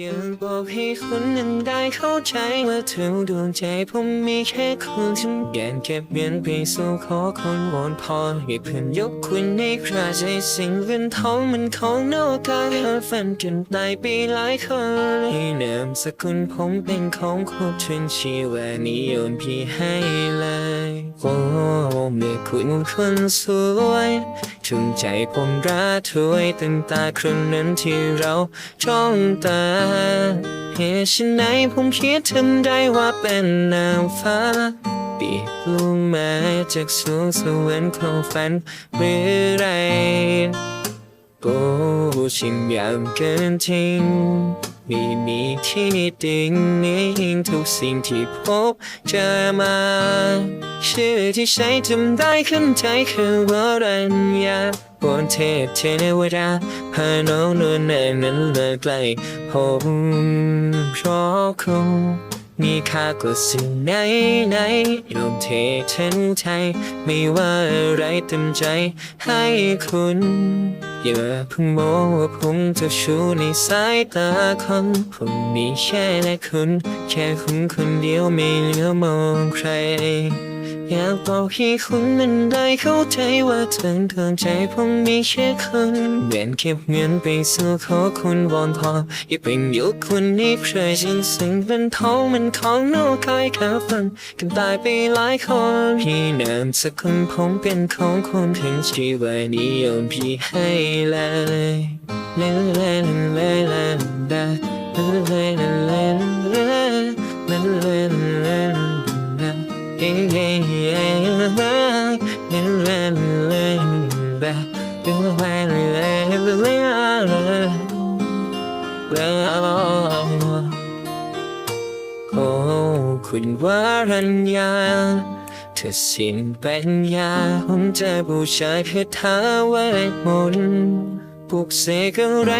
อยากบอกให้คุณนั้นได้เข้าใจว่าเธอดวงใจผมมีแค่คุณฉันแกนเก็บเงินไปสู่ขอคนวอนพอให้เพื่อนยกคุณในคราใจสิ่งเงินทองมันของนอกกายหาฝันกันตายไปหลายคนให้นามสกุลผมเป็นของคุณชนชีวานิยมพี่ให้เลยโอ้เมื่อคุณคนสวย ถึงใจผมรักถวยตั้งตาครั้งนั้นที่เราจ้องตาเหตุฉันไหนผมคิดทำได้ว่าเป็นนางฟ้าปีกลงมาจากสูงสวรรค์ของฝันเมื่อไรโอ้ชิมยามเกินจริงมีมีที่ดิ่งนี้ทุกสิ่งที่พบเจอมา ชื่อที่ใช้จำได้ขึ้นใจคือวรัญญาบนเทพเทวดาพาน้องนวลแน่นั้นเลยไกลผมเพราะคงมีค่ากว่าสิ่งไหนไหนยอมเทฉันใจไม่ว่าอะไรเต็มใจให้คุณอย่าเพิ่งมองว่าผมจะชูในสายตาคนผมมีแค่และคุณ แค่คุณคนเดียวไม่เหลือมองใคร อยากบอกให้คุณมันได้เข้าใจว่าเธอเธอใจผมมีแค่คุณเวียนเก็บเงินไปสู่ขอคุณวอนพออย่าเป็นยุคคุณนี้ใครฉันสิ่งเป็นทองมันของนอกกายขาฟันกันตายไปหลายคนพี่นามสกุลผมเป็นของคนถึงชีวานิยมพี่ให้เลยเลเลเลเลเลเโอ้คุณวารัญญาเธอสิ้นปัญญาผมจะบูชาคาถาเวทมนต์ปลุกเสกอะไร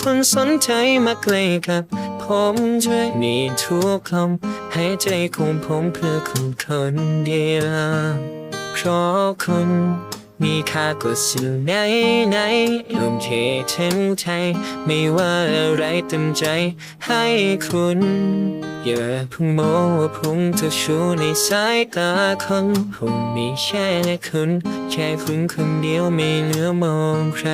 คนสนใจมาใกลกับ ผมช่วยมีทุกคำให้ใจของผมเพื่อคุณคนเดียวเพราะคุณมีค่ากว่าสิ่งไหนไหนยอมเทฉันใจไม่ว่าอะไรเต็มใจให้คุณ อย่าเพิ่งโมองว่าผมจะชูในสายตาคนผมมีแค่คุณ แค่คุณคนเดียวไม่เหลือมองใคร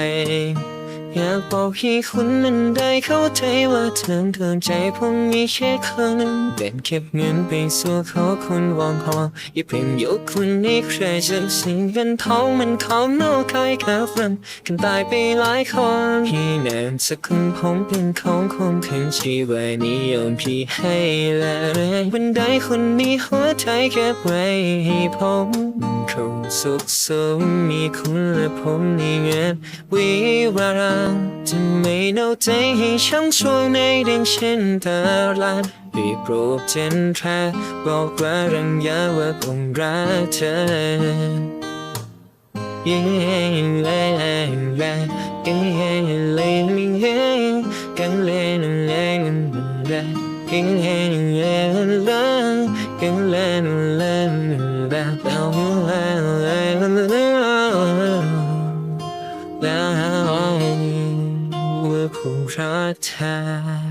อยากบอกให้คุณนั้นได้เข้าใจว่าเธอเธอใจผมมีแค่คนเด็นเก็บเงินไปสู่ขอคุณวอนพออย่าเป็นยกคุณนี้ใครจะสิ่งเงินทองมันของนอกกายขาฟันกันตายไปหลายคนพี่แนมสกุลผมเป็นของคนถึงชีวานิยมพี่ให้เลยวันใดคนมีหัวใจเก็บไว้ให้ผมคงสุขสมมีคุณและผมในเงินวิวาราางจะไม่เน่าใจให้ช้ำช่วงในเดังเช่นตาลาดบีโปรบเจนทราบอกว่ารังยาว่าคงรักเธอเย้แรงแรงเย้เลยมีเย้กันเล่นแรงแรงเย้แรงแรงกันเล่นแรงแรงเรา เธอ